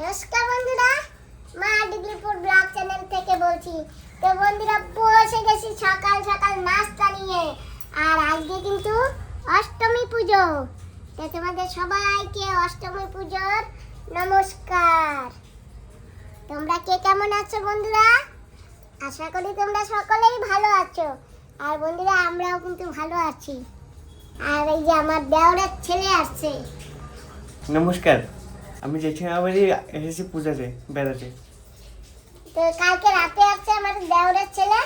নমস্কার বন্ধুরা, মা ডিগ্রিপুর ব্লগ চ্যানেল থেকে বলছি, তো বন্ধুরা বসে গেছি সকাল সকাল নাস্তা নিয়ে। আর আজকে কিন্তু অষ্টমী পুজো। তো তোমাদের সবাইকে অষ্টমী পুজোর নমস্কার। তোমরা কে কেমন আছো বন্ধুরা? আশা করি তোমরা সকলেই ভালো আছো। আর বন্ধুরা, আমরাও কিন্তু ভালো আছি। আর এই যে আমার দেওরের ছেলে আসছে। নমস্কার। আমি জেঠিমা বাড়ি এসেছি পূজাতে বেড়াতে। তো কালকে রাতে আসছে আমার দেওরের ছেলে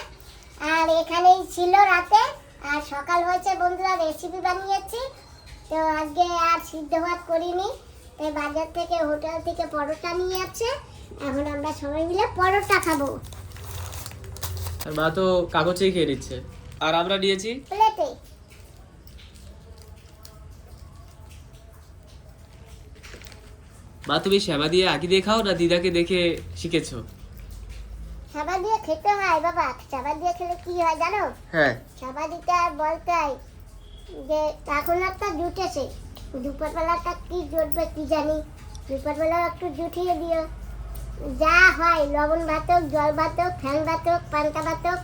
আর এখানেই ছিল রাতে আর সকাল হয়েছে বন্ধুরা রেসিপি বানিয়েছি তো আজকে আর সিদ্ধ ভাত করিনি তো বাজার থেকে হোটেল থেকে পরোটা নিয়ে আসছে এখন আমরা সবাই মিলে পরোটা খাব। আর মা তো কাগজেই খেয়ে নিচ্ছে। আর আমরা নিয়েছি? প্লেটে মা তুমি শ্যামা দিয়ে আগে দিয়ে খাও না দিদাকে দেখে শিখেছো? সাবা দিয়ে খেতে হয় বাবা। সাবা দিয়ে খেলে কি হয় জানো? হ্যাঁ। সাবা দিতে আর বলতে হয় যে এখন একটা জুটেছে দুপুরবেলাটা কি জুটবে কি জানি? দুপুরবেলা একটু জুটিয়ে দিও। যা হয় লবণ ভাতক জল ভাতক ফ্যান ভাতক পান্তা ভাতক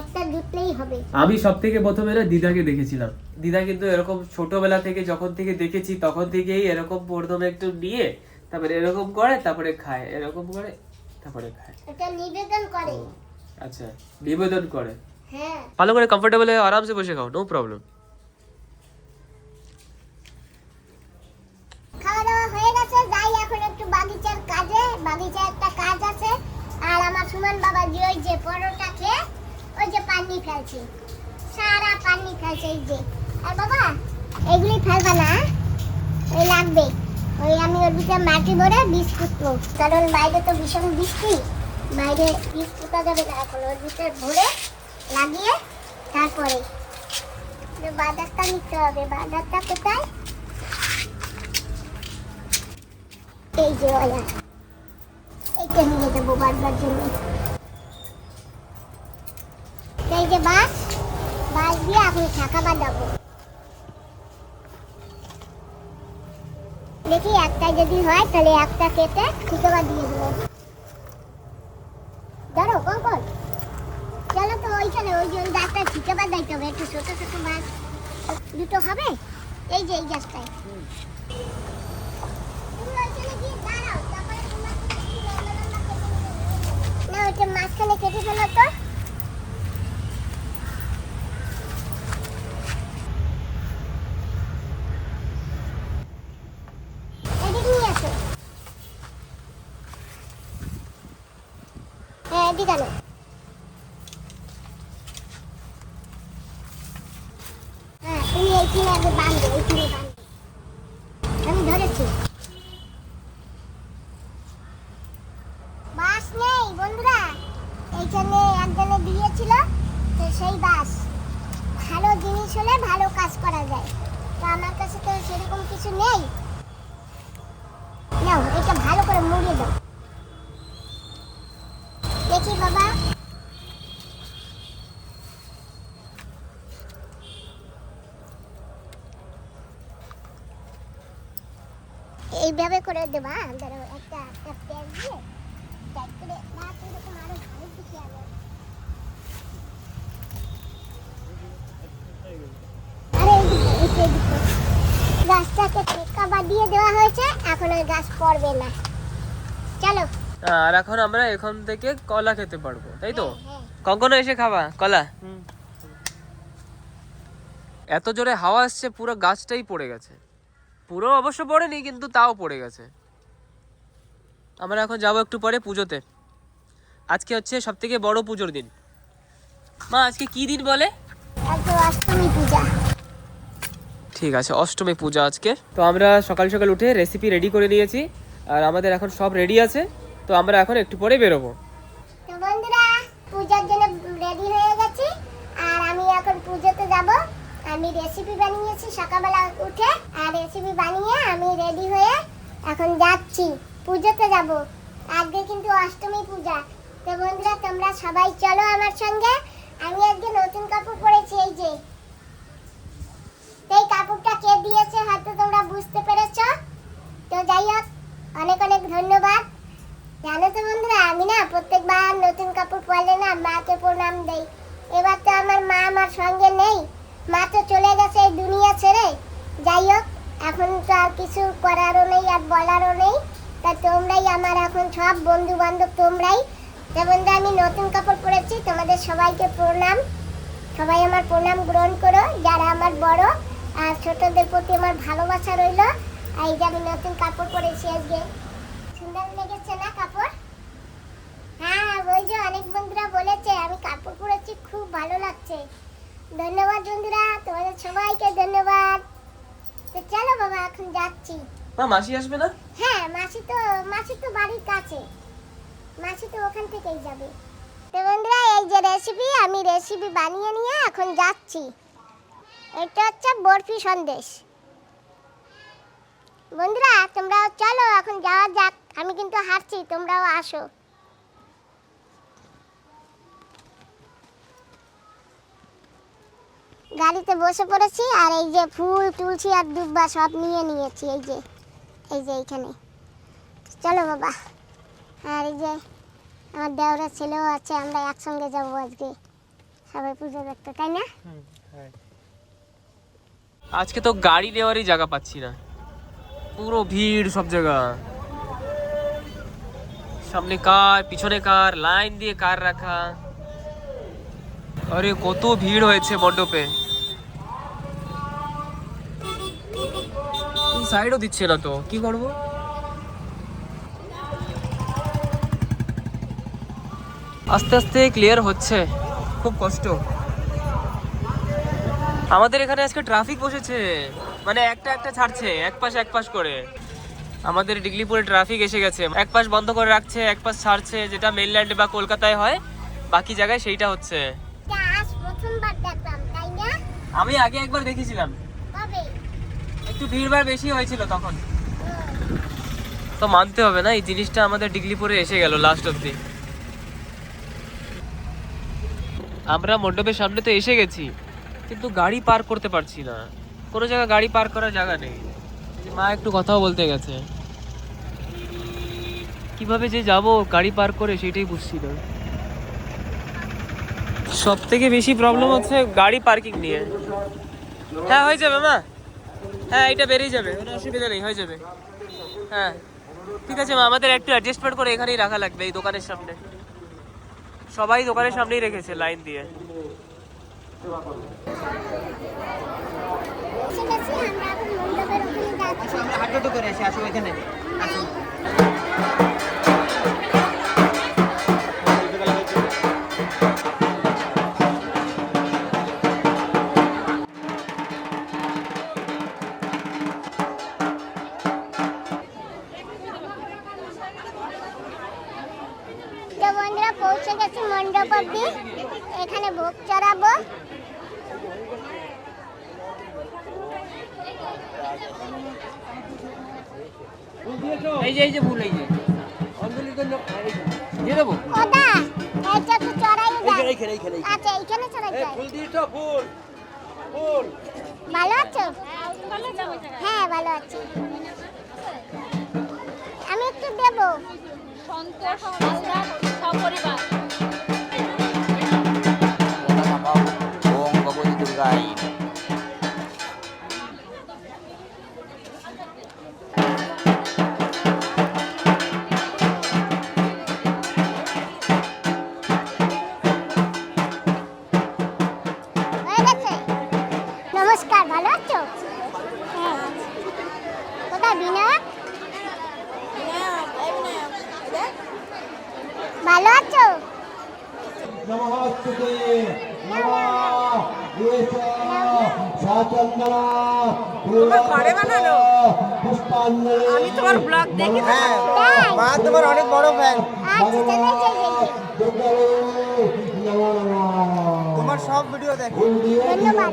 একটা জুটলেই হবে। আমি সব থেকে প্রথমে না দিদাকে দেখেছিলাম। দিদা কিন্তু এরকম ছোটবেলা থেকে যখন থেকে দেখেছি তখন থেকেই এরকম প্রথমে একটু নিয়ে তারপরে এরকম করে তারপরে খায়। এরকম করে তারপরে খায়। এটা নিবেদন করে। আচ্ছা নিবেদন করে। হ্যাঁ। ভালো করে কমফোর্টেবল হয়ে আরামসে বসে খাও নো প্রবলেম খাওয়া দাওয়া হয়ে গেছে যাই এখন একটু বাগিচার কাজে বাগিচায় একটা কাজ আছে। আর আমার সুমন বাবা যে ওই যে পরোটা খেয়ে ওই যে পানি ফেলছে, সারা পানি ফেলছে এই যে। আর বাবা এগুলি ফেলবা না, ওই লাগবে। ওই আমি ওর ভিতরে মাটি ভরে বীজ পুতবো কারণ বাইরে তো ভীষণ বৃষ্টি, বাইরে বীজ পোতা যাবে না এখন ওর ভিতরে ভরে লাগিয়ে তারপরে বাজারটা নিতে হবে। বাজারটা কোথায়? এই যে ওলা এইটা নিয়ে যাব বারবার জন্য। এই যে বাস বাস দিয়ে এখন ছাকা বাঁধাবো দেখি একটা যদি হয়, তাহলে একটা কেটে ঠিকাবা দিয়ে দেবো। ধরো কঙ্কন চলো তো ওইখানে, ওই যে ওই গাছটা ঠিকাবা দিতে হবে, একটু ছোট ছোট মাছ দুটো হবে? এই যে, এই গাছটায় মাঝখানে কেটে ফেলো তো। এদিকে নিয়ে আসো। হ্যাঁ, এদিকে আনো। হ্যাঁ, তুমি এইখানে আগে বাঁধো, এইখানে বাঁধো। আমি ধরেছি বাস নেই বন্ধুরা এইখানে একজনে দিয়েছিল তো সেই বাস ভালো জিনিস হলে ভালো কাজ করা যায় তো আমার কাছে তো সেরকম কিছু নেই নাও এটা ভালো করে মুড়িয়ে দাও দেখি বাবা এইভাবে করে দেবা ধরো একটা একটা পেঁয়াজ দিয়ে টাইট করে না আরও ভালো দিকে আনো আরে এইদিকে, এইদিকে, এইদিকে। গাছটাকে ঠেকা বাঁধিয়ে দেওয়া হয়েছে এখন ওই গাছ পড়বে না। চলো। আর এখন আমরা এখান থেকে কলা খেতে পারব তাই তো? হ্যাঁ, কখনো এসে খাবা কলা। এত জোরে হাওয়া আসছে পুরো গাছটাই পড়ে গেছে। পুরো অবশ্য পড়েনি কিন্তু তাও পড়ে গেছে। আমরা এখন যাব একটু পরে পুজোতে। আজকে হচ্ছে সব থেকে বড় পুজোর দিন। মা আজকে কি দিন বলে? অষ্টমী পূজা। ঠিক আছে অষ্টমী পূজা আজকে। তো আমরা সকাল সকাল উঠে রেসিপি রেডি করে নিয়েছি আর আমাদের এখন সব রেডি আছে। তো আমরা এখন একটু পরে বেরোবো। বন্ধুরা পূজার জন্য রেডি হয়ে গেছি আর আমি এখন পুজোতে যাব। আমি রেসিপি বানিয়েছি সকালবেলা উঠে, আর রেসিপি বানিয়ে আমি রেডি হয়ে এখন যাচ্ছি। পুজোতে যাব। আজকে কিন্তু অষ্টমী পূজা। তো বন্ধুরা, তোমরা সবাই চলো আমার সঙ্গে। আমি আজকে নতুন কাপড় পরেছি, এই যে। এই কাপড়টা কে দিয়েছে হয়তো তোমরা বুঝতে পেরেছ। তো যাই হোক, অনেক অনেক ধন্যবাদ। জানো তো বন্ধুরা, আমি না প্রত্যেকবার নতুন কাপড় পরলে না মাকে প্রণাম দেই। এবার তো আমার মা আমার সঙ্গে নেই। মা তো চলে গেছে এই দুনিয়া ছেড়ে। যাই হোক এখন তো আর কিছু করারও নেই আর বলারও নেই। তা তোমরাই আমার এখন সব বন্ধু বান্ধব তোমরাই বন্ধু, আমি নতুন কাপড় পরেছি, তোমাদের সবাইকে প্রণাম। সবাই আমার প্রণাম গ্রহণ করো। যারা আমার বড় আর ছোটদের প্রতি আমার ভালোবাসা রইল, এই যে আমি নতুন কাপড় পরেছি আজকে। সুন্দর লেগেছে না কাপড়? হ্যাঁ ওই যে অনেক বন্ধুরা বলেছে, আমি কাপড় পরেছি, খুব ভালো লাগছে। ধন্যবাদ বন্ধুরা তোমাদের সবাইকে ধন্যবাদ। তো চলো বাবা এখন যাচ্ছি। মা মাসি আসবে না? হ্যাঁ মাসি তো মাসি তো বাড়ির কাছে। মাসি তো ওখান থেকেই যাবে। তো বন্ধুরা এই যে রেসিপি আমি রেসিপি বানিয়ে নিয়ে এখন যাচ্ছি। এটা হচ্ছে বরফি সন্দেশ। বন্ধুরা তোমরাও চলো এখন যাওয়া যাক। আমি কিন্তু হাঁটছি তোমরাও আসো। গাড়িতে বসে পড়েছি আর এই যে ফুল তুলছি আর দুব্বা সব নিয়ে নিয়েছি, এই যে এই যে এইখানে। চলো বাবা, আর এই যে আমার দেওরের ছেলেও আছে, আমরা একসঙ্গে যাব আজকে। সবাই পুজো দেখতে, তাই না? আজকে তো গাড়ি নেওয়ারই জায়গা পাচ্ছি না। পুরো ভিড় সব জায়গা। সামনে কার, পিছনে কার, লাইন দিয়ে কার রাখা। আরে, কত ভিড় হয়েছে মণ্ডপে। সাইডও দিচ্ছে না তো। কি করব? আস্তে আস্তে ক্লিয়ার হচ্ছে। খুব কষ্ট। আমাদের এখানে আজকে ট্রাফিক বসেছে। মানে একটা একটা ছাড়ছে এক পাশ এক পাশ করে। আমাদের ডিগলিপুরে ট্রাফিক এসে গেছে। এক পাশ বন্ধ করে রাখছে এক পাশ ছাড়ছে যেটা মেনল্যান্ডে বা কলকাতায় হয় বাকি জায়গায় সেইটা হচ্ছে। আমি আগে একবার দেখেছিলাম। একটু ভিড়ভাড় বেশি হয়েছিল তখন। তো মানতে হবে না, এই জিনিসটা আমাদের ডিগলিপুরে এসে গেল লাস্ট অব্দি আমরা মণ্ডপের সামনে তো এসে গেছি, কিন্তু গাড়ি পার করতে পারছি না। কোনো জায়গায় গাড়ি পার করার জায়গা নেই। মা একটু কথাও বলতে গেছে। কীভাবে যে যাব, গাড়ি পার করে সেটাই বুঝছি না। সব থেকে বেশি প্রবলেম হচ্ছে গাড়ি পার্কিং নিয়ে। হ্যাঁ হয়ে যাবে মা। হ্যাঁ এটা বেরিয়ে যাবে। কোনো অসুবিধা নেই, হয়ে যাবে। হ্যাঁ। ঠিক আছে, মা, আমাদের একটু অ্যাডজাস্টমেন্ট করে এখানেই রাখা লাগবে, এই দোকানের সামনে। সবাই দোকানের সামনেই রেখেছে লাইন দিয়ে। গেছি আমরা হাঁটাহাঁটি করে আসি আসো এখানে আসো এই যে ভুল এই যে অঞ্জলির জন্য দিয়ে দেবো? ওদা এইটা একটু চড়াই দেন এইখানে এইখানে আচ্ছা এইখানে চড়াই যায়। ফুল দিয়েছ ফুল ফুল। ভালো আছো? হ্যাঁ ভালো আছি। আমি একটু দেবো। সন্তোষ সপরিবার। ভালো আছো আমি তোমার ব্লগ দেখি তো। হ্যাঁ তাই? মা তোমার অনেক বড় ফ্যান তোমার সব ভিডিও দেখে। ধন্যবাদ।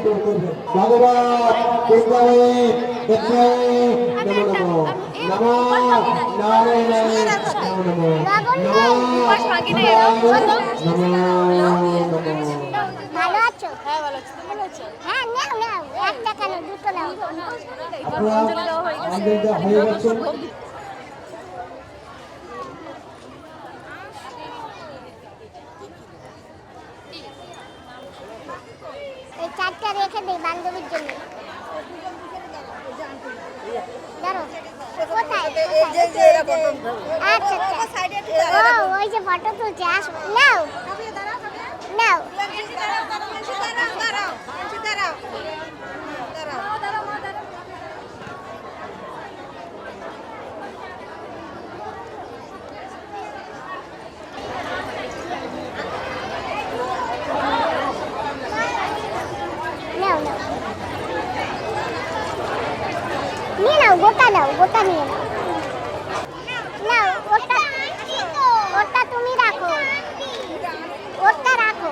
ভালো আছো? হ্যাঁ ভালো আছি। তুমি ভালো আছো? হ্যাঁ নাও নাও। একটা কেন? দুটো নাও। আপনারা আমাদের যা হয়ে গেছে দেই বান্ধবীর জন্য দাঁড়ো কোথায় আচ্ছা আচ্ছা। ওই যে ফটো তুলছে আস। নাও নাও। নিয়ে নাও গোটা নাও গোটা নিয়ে নাও ওটা ওটা তুমি রাখো ওটা রাখো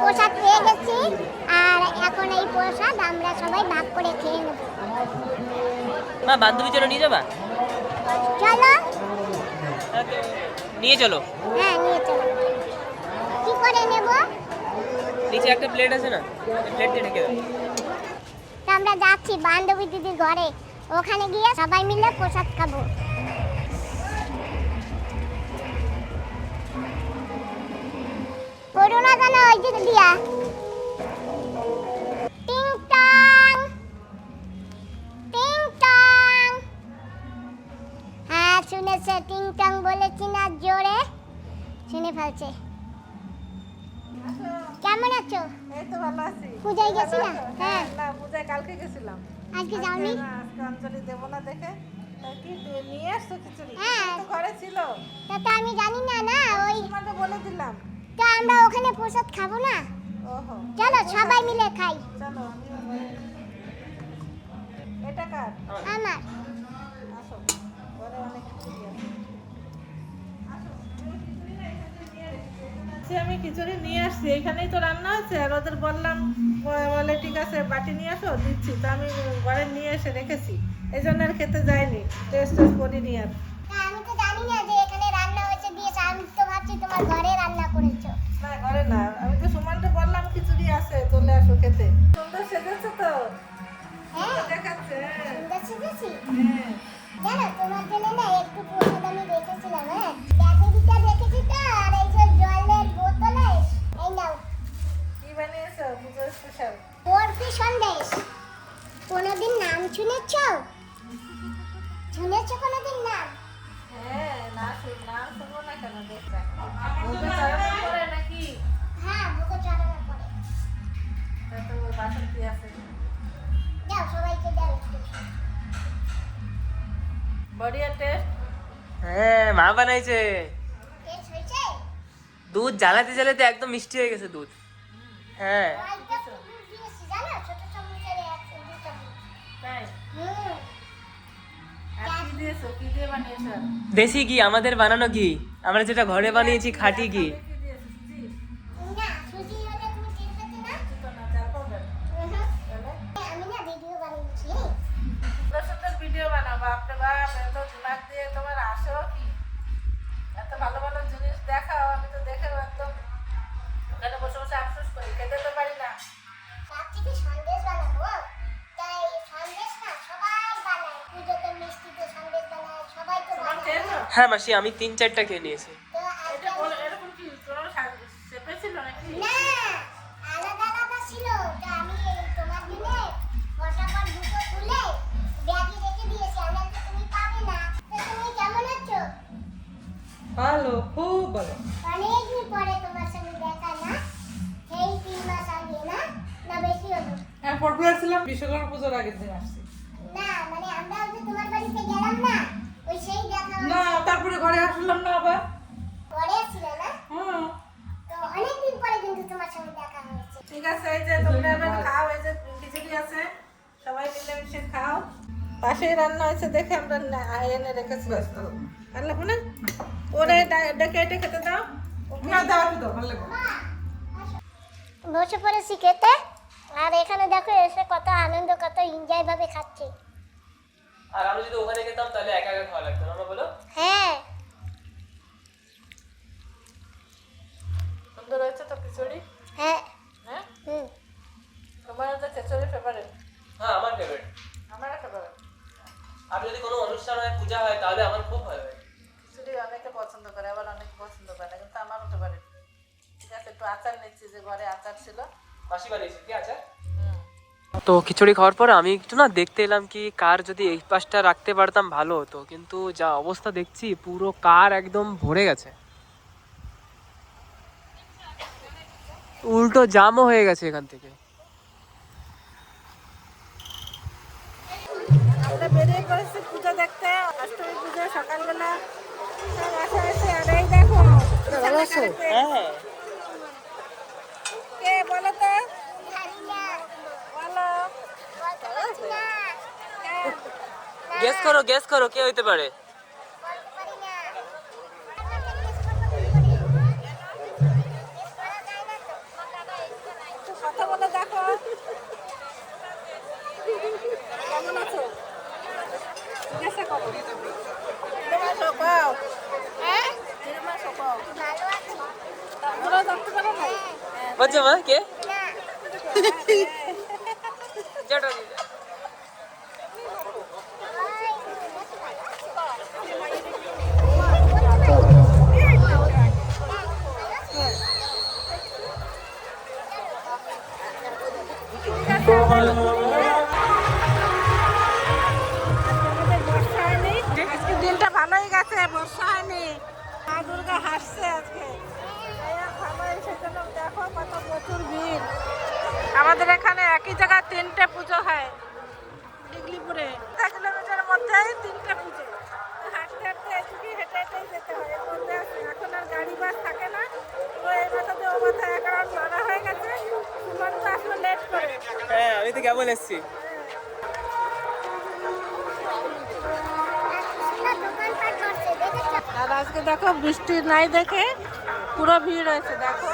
প্রসাদ পেয়ে গেছি আর এখন এই প্রসাদ আমরা সবাই ভাগ করে খেয়ে নেব। মা বান্ধবীর জন্য নিয়ে যাবা? চলো। নিয়ে চলো। হ্যাঁ নিয়ে চলো। কি করে নেব? নিচে একটা প্লেট আছে না? প্লেট দিয়ে ঢেকে দাও। আমরা যাচ্ছি বান্ধবী দিদির ঘরে। ওখানে গিয়ে সবাই মিলে প্রসাদ খাব। ওই দিকে দিয়া। টিং টং। টিং টং। হ্যাঁ শুনেছে টিং টং বলেছি না জোরে। শুনে ফেলছে। কেমন আছো? এই তো ভালো আছি। পূজায় গেছিলা? হ্যাঁ। না পূজায় কালকে গেছিলাম। আজকে যাওনি? আজকে অঞ্জলি দেবো না দেখে। কি নিয়ে আসছো খিচুড়ি? হ্যাঁ। ঘরে ছিল। তো আমি জানি না না ওই তোমাকে বলে দিলাম। তো আমরা ওখানে প্রসাদ খাব না? চলো সবাই মিলে খাই। চলো। এটা কার? আমার। আসো। অনেক আমি খিচুড়ি নিয়ে আসছি। এখানেই তো রান্না হচ্ছে। আর ওদের বললাম বলে ঠিক আছে বাটি নিয়ে আসো দিচ্ছি। তো আমি ঘরে নিয়ে এসে রেখেছি। এই জন্য আর খেতে যাইনি। টেস্ট টেস্ট করিনি আর খেতে সুন্দর সেজেছে তো? হ্যাঁ। দেখাচ্ছে। হ্যাঁ। সুন্দর সেজেছি? হ্যাঁ। জানো তোমার জন্য না একটু প্রসাদ আমি রেখেছিলাম হ্যাঁ? ব্যাটারিটা রেখেছি তো আর এই যে জলের বোতলে এই নাও। কি বানিয়েছো? পুজো স্পেশাল বরফি সন্দেশ। কোনোদিন নাম শুনেছ? শুনেছ কোনোদিন নাম? হ্যাঁ না শুন না শুনব না কেন নাকি? হ্যাঁ বুকে চড়ানো তা তো বাসন্তী আছে দাও সবাইকে দাও বড়িয়া টেস্ট হ্যাঁ মা বানাইছে। টেস্ট হয়েছে দুধ জ্বালাতে জ্বালাতে একদম মিষ্টি হয়ে গেছে দুধ। হ্যাঁ। কি কি আর? দেশি ঘি আমাদের বানানো ঘি। আমরা যেটা ঘরে বানিয়েছি খাঁটি ঘি। বাপরে বাপ এত দিমাগ দিয়ে তোমার আসো কি? এত ভালো ভালো জিনিস দেখাও আমি তো দেখে একদম ওখানে বসে বসে আফসোস করি খেতে তো পারি না। ভাবছি সন্দেশ বানাবো? তাই সন্দেশ না সবাই বানায়। পুজোতে মিষ্টিতে সন্দেশ বানায় সবাই তো তোমার বানায়। খেয়েছো হ্যাঁ মাসি আমি তিন চারটা খেয়ে নিয়েছি। ভালো খুব ভালো। অনেকদিন পরে তোমার সঙ্গে দেখা না। সেই তিন মাস আগে না না বেশি হলো। হ্যাঁ পটুয়া ছিলাম বিশ্বকর্মা পুজোর আগের দিন আসছি। না মানে আমরা ওই তোমার বাড়িতে গেলাম না ওই সেই দেখা না তারপরে ঘরে আসলাম না আবার। ছিল না? হুম। তো অনেকদিন পরে কিন্তু তোমার সঙ্গে দেখা হয়েছে। ঠিক আছে এই যে তোমরা এবার খাও এই যে খিচুড়ি আছে সেই রান্না হয়েছে দেখে আমরা এনে রেখেছি আনলাম না ওরে ডেকে এটা খেতে দাও। না দাও একটু দাও ভালো লাগবে। বসে পড়েছি খেতে। আর এখানে দেখো এসে কত আনন্দ কত এনজয় ভাবে খাচ্ছে। আর আমরা যদি ওখানে খেতাম তাহলে একা একা খাওয়া লাগতো না বলো? হ্যাঁ। সুন্দর হয়েছে তো খিচুড়ি? হ্যাঁ হ্যাঁ। মাসি বানিয়েছে কি আছে? তো খিচুড়ি খাওয়ার পর আমি একটু না দেখতে এলাম কি কার যদি এই পাশটা রাখতে পারতাম ভালো হতো কিন্তু যা অবস্থা দেখছি পুরো কার একদম ভরে গেছে। উল্টো জামও হয়ে গেছে এখান থেকে। আমরা বেরিয়ে পড়েছি পুজো দেখতে অষ্টমী পুজো সকালবেলা। সব আসে আসে আর এই দেখো হ্যাঁ কে বলো তো জানি না বলো বলতে পারছি না হ্যাঁ। গেস করো গেস করো কে হইতে পারে? বলতে পারি আজকে দেখো বৃষ্টি নাই দেখে পুরো ভিড় হয়েছে দেখো।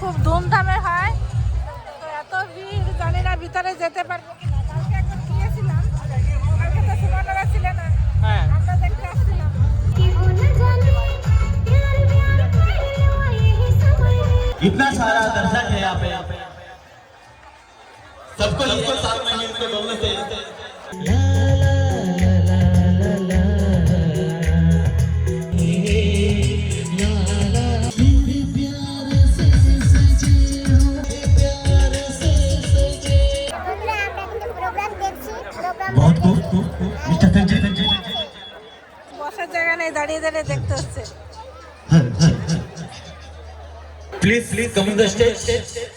খুব ধুমধামে হয়। এত ভিড় জানি না ভিতরে যেতে পারব please, please come on the stage.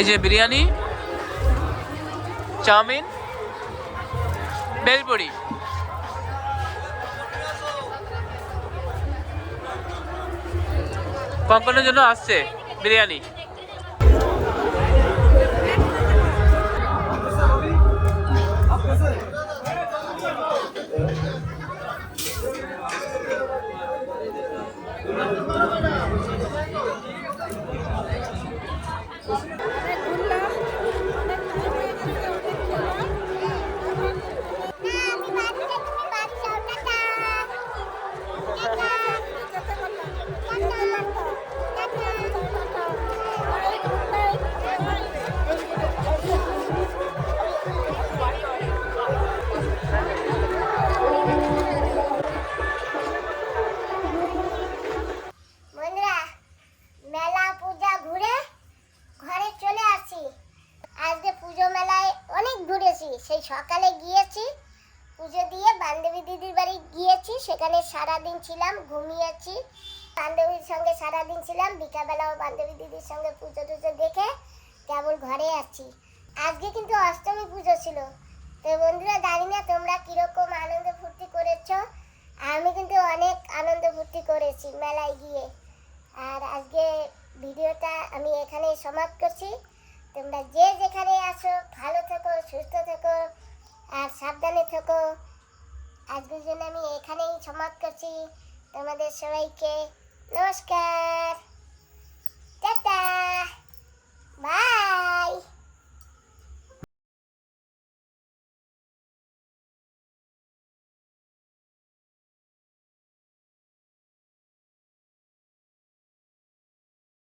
এই যে বিরিয়ানি চাউমিন বেলপুরি। কঙ্কনের জন্য আসছে বিরিয়ানি। ঘরে আছি। আজকে কিন্তু অষ্টমী পুজো ছিল। তো বন্ধুরা, জানি না তোমরা কীরকম আনন্দ ফুর্তি করেছ। আমি কিন্তু অনেক আনন্দ ফুর্তি করেছি মেলায় গিয়ে। আর আজকে ভিডিওটা আমি এখানেই সমাপ্ত করছি। তোমরা যে যেখানে আসো ভালো থেকো, সুস্থ থেকো, আর সাবধানে থেকো। আজকের জন্য আমি এখানেই সমাপ্ত করছি। তোমাদের সবাইকে নমস্কার। টাটা! Bye.